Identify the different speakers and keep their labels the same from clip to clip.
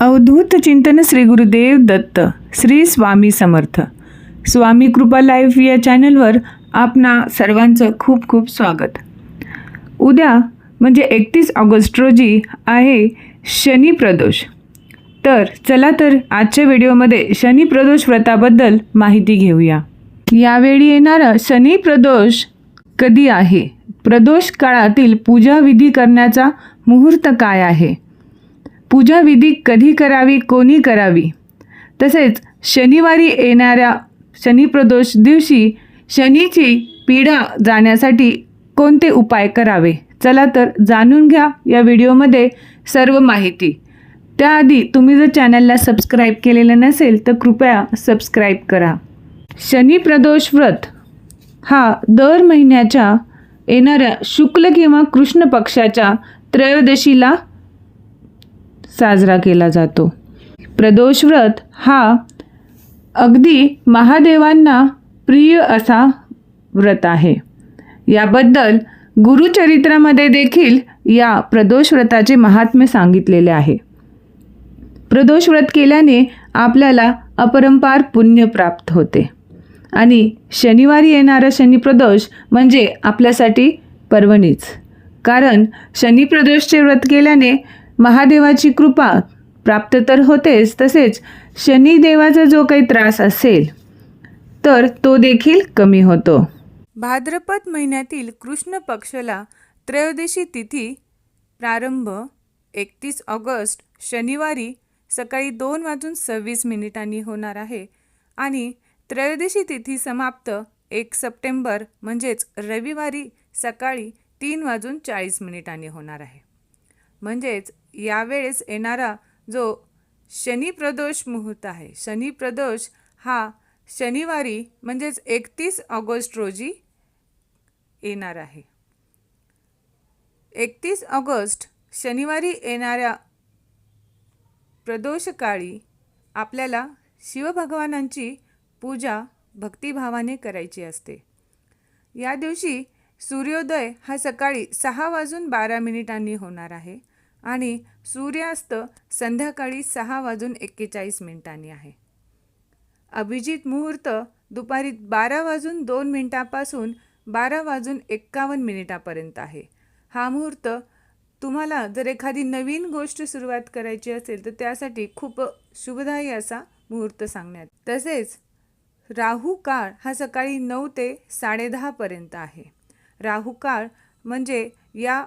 Speaker 1: अवधूत चिंतन श्री गुरुदेव दत्त श्री स्वामी समर्थ. स्वामी कृपा लाईव्ह या चॅनलवर आपणा सर्वांचं खूप खूप स्वागत. उद्या म्हणजे एकतीस ऑगस्ट रोजी आहे शनी प्रदोष. तर चला तर आजच्या व्हिडिओमध्ये शनी प्रदोष व्रताबद्दल माहिती घेऊया. यावेळी येणारा शनी प्रदोष कधी आहे? प्रदोष काळातील पूजाविधी करण्याचा मुहूर्त काय आहे? पूजाविधी कधी करावी कोणी करावी? तसेच शनिवारी येणाऱ्या शनिप्रदोष दिवशी शनीची पीडा जाण्यासाठी कोणते उपाय करावे? चला तर जाणून घ्या या व्हिडिओमध्ये सर्व माहिती. त्याआधी तुम्ही जर चॅनलला सबस्क्राईब केलेलं नसेल तर कृपया सबस्क्राईब करा. शनिप्रदोष व्रत. हा दर महिन्याच्या येणाऱ्या शुक्ल किंवा कृष्ण पक्षाच्या त्रयोदशीला साजरा केला जातो. प्रदोष व्रत हा अगदी महादेवांना प्रिय असा व्रत आहे. याबद्दल गुरुचरित्रामध्ये देखील या प्रदोष व्रताचे महात्म्य सांगितलेले आहे. प्रदोष व्रत केल्याने आपल्याला अपरंपार पुण्य प्राप्त होते. आणि शनिवारी येणारा शनिप्रदोष म्हणजे आपल्यासाठी पर्वणीच. कारण शनिप्रदोषचे व्रत केल्याने महादेवाची कृपा प्राप्त तर होतेच तसेच शनिदेवाचा जो काही त्रास असेल तर तो देखील कमी होतो. भाद्रपद महिन्यातील कृष्ण पक्षला त्रयोदशी तिथी प्रारंभ एकतीस ऑगस्ट शनिवारी सकाळी दोन वाजून सव्वीस मिनिटांनी होणार आहे आणि त्रयोदशी तिथी समाप्त एक सप्टेंबर म्हणजेच रविवारी सकाळी तीन वाजून चाळीस मिनिटांनी होणार आहे. म्हणजेच यावेळेस येणारा जो शनिप्रदोष मुहूर्त आहे. शनिप्रदोष हा शनिवारी म्हणजेच एकतीस ऑगस्ट रोजी येणार आहे. एकतीस ऑगस्ट शनिवारी येणाऱ्या प्रदोषकाळी आपल्याला शिवभगवानांची पूजा भक्तिभावाने करायची असते. या दिवशी सूर्योदय हा सकाळी सहा वाजून बारा मिनिटांनी होणार आहे. आणि सूर्यास्त संध्याकाळी सहा वाजून एक्केचाळीस मिनिटांनी आहे. अभिजित मुहूर्त दुपारी बारा वाजून दोन मिनिटापासून बारा वाजून एक्कावन्न मिनिटापर्यंत आहे. हा मुहूर्त तुम्हाला जर एखादी नवीन गोष्ट सुरुवात करायची असेल तर त्यासाठी खूप शुभदायी असा मुहूर्त सांगण्यात. तसेच राहू काळ हा सकाळी नऊ ते साडेदहापर्यंत आहे. राहू काळ म्हणजे या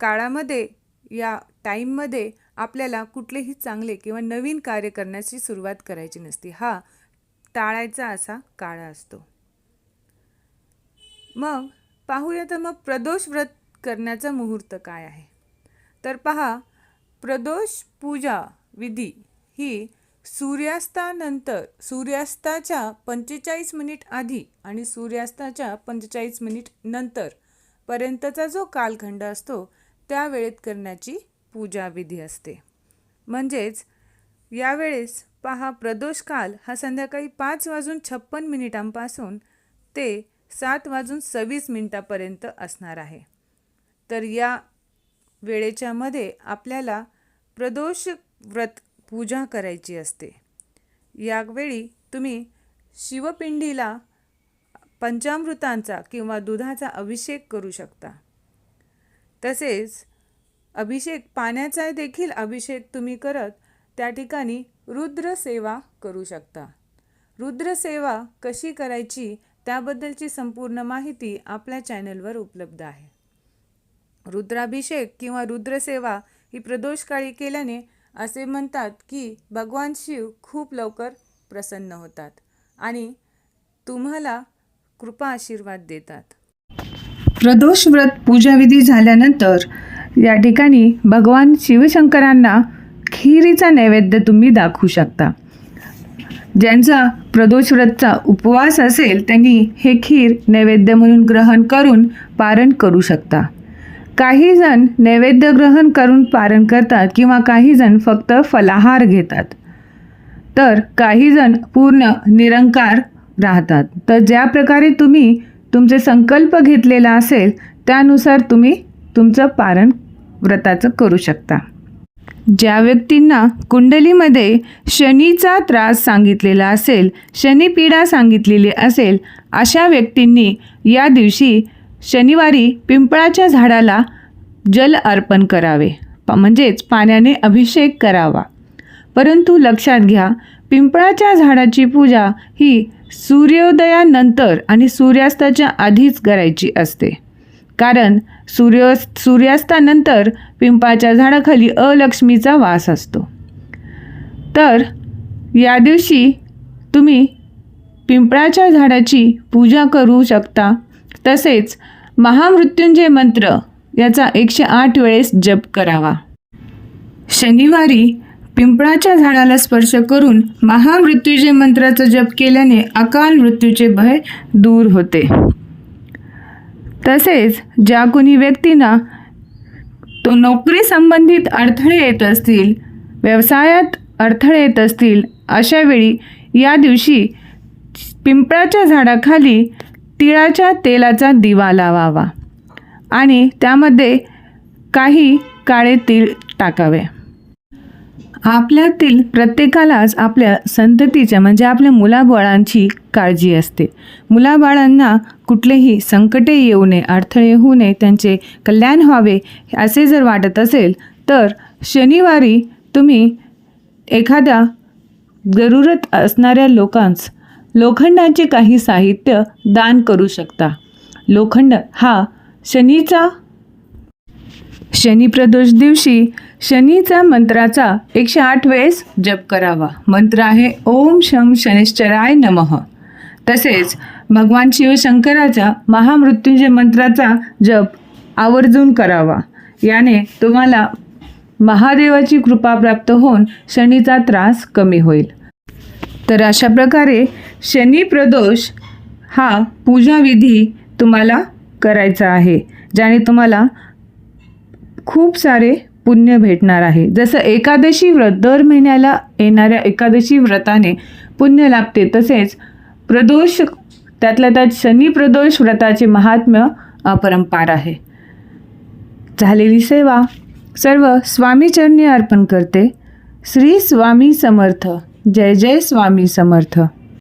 Speaker 1: काळामध्ये या टाईममध्ये आपल्याला कुठलेही चांगले किंवा नवीन कार्य करण्याची सुरुवात करायची नसते. हा टाळायचा असा काळ असतो. मग पाहूया तर मग प्रदोष व्रत करण्याचा मुहूर्त काय आहे? तर पहा प्रदोष पूजा विधी ही सूर्यास्तानंतर सूर्यास्ताच्या पंचेचाळीस मिनिट आधी आणि सूर्यास्ताच्या पंचेचाळीस मिनिट नंतर पर्यंतचा जो कालखंड असतो त्या वेळेत करण्याची पूजा विधी असते. म्हणजेच यावेळेस पहा प्रदोष काल हा संध्याकाळी पाच वाजून छप्पन मिनिटांपासून ते सात वाजून सव्वीस मिनिटापर्यंत असणार आहे. तर या वेळेच्यामध्ये आपल्याला प्रदोष व्रत पूजा करायची असते. यावेळी तुम्ही शिवपिंडीला पंचामृतांचा किंवा दुधाचा अभिषेक करू शकता. तसेच अभिषेक पाण्याचा देखील अभिषेक तुम्ही करत त्या ठिकाणी रुद्रसेवा करू शकता. रुद्रसेवा कशी करायची त्याबद्दलची संपूर्ण माहिती आपल्या चॅनलवर उपलब्ध आहे. रुद्राभिषेक किंवा रुद्रसेवा ही प्रदोषकाळी केल्याने असे म्हणतात की भगवान शिव खूप लवकर प्रसन्न होतात आणि तुम्हाला कृपा आशीर्वाद देतात. प्रदोष व्रत पूजाविधी झाल्यानंतर या ठिकाणी भगवान शिवशंकरांना खिरीचा नैवेद्य तुम्ही दाखवू शकता. ज्यांचा प्रदोष व्रतचा उपवास असेल त्यांनी हे खीर नैवेद्य म्हणून ग्रहण करून पारण करू शकता. काही जण नैवेद्य ग्रहण करून पारण करतात किंवा काही जण फक्त फलाहार घेतात. तर काही जण पूर्ण निरंकार राहतात. तर ज्या प्रकारे तुम्ही तुमचे संकल्प घेतलेला असेल त्यानुसार तुम्ही तुमचं पारण व्रताचं करू शकता. ज्या व्यक्तींना कुंडलीमध्ये शनीचा त्रास सांगितलेला असेल शनीपीडा सांगितलेली असेल अशा व्यक्तींनी या दिवशी शनिवारी पिंपळाच्या झाडाला जल अर्पण करावे. प- म्हणजेच पाण्याने अभिषेक करावा. परंतु लक्षात घ्या पिंपळाच्या झाडाची पूजा ही सूर्योदयानंतर आणि सूर्यास्ताच्या आधीच करायची असते. कारण सूर्य सूर्यास्तानंतर पिंपळाच्या झाडाखाली अलक्ष्मीचा वास असतो. तर या दिवशी तुम्ही पिंपळाच्या झाडाची पूजा करू शकता. तसेच महामृत्युंजय मंत्र याचा एकशे आठ वेळेस जप करावा. शनिवारी पिंपळाच्या झाडाला स्पर्श करून महामृत्यूजय मंत्राचा जप केल्याने अकाल मृत्यूचे भय दूर होते. तसेच ज्या कोणी व्यक्तींना तो नोकरी संबंधित अडथळे येत असतील व्यवसायात अडथळे येत असतील अशावेळी या दिवशी पिंपळाच्या झाडाखाली तिळाच्या तेलाचा दिवा लावावा आणि त्यामध्ये काही काळे तीळ टाकावे. आपल्यातील प्रत्येकालाच आपल्या संततीच्या म्हणजे आपल्या मुलाबाळांची काळजी असते. मुलाबाळांना कुठलेही संकटे येऊ नये अडथळे होऊ नये त्यांचे कल्याण व्हावे असे जर वाटत असेल तर शनिवारी तुम्ही एखाद्या जरूरत असणाऱ्या लोकांस लोखंडाचे काही साहित्य दान करू शकता. लोखंड हा शनीचा शनिप्रदोष दिवशी शनीचा मंत्राचा एकशे आठ वेळेस जप करावा. मंत्र आहे ओम शम शनिश्चराय नमः. तसेच भगवान शिवशंकराचा महामृत्युंजय मंत्राचा जप आवर्जून करावा. याने तुम्हाला महादेवाची कृपा प्राप्त होऊन शनीचा त्रास कमी होईल. तर अशा प्रकारे शनी प्रदोष हा पूजाविधी तुम्हाला करायचा आहे ज्याने तुम्हाला खूप सारे पुण्य भेटणार आहे. जसं एकादशी व्रत दर महिन्याला येणाऱ्या एकादशी व्रताने पुण्य लाभते तसेच प्रदोष त्यातल्या त्यात शनी प्रदोष व्रताचे महात्म्य अपरंपार आहे. झालेली सेवा सर्व स्वामीचरणी अर्पण करते. श्री स्वामी समर्थ. जय जय स्वामी समर्थ.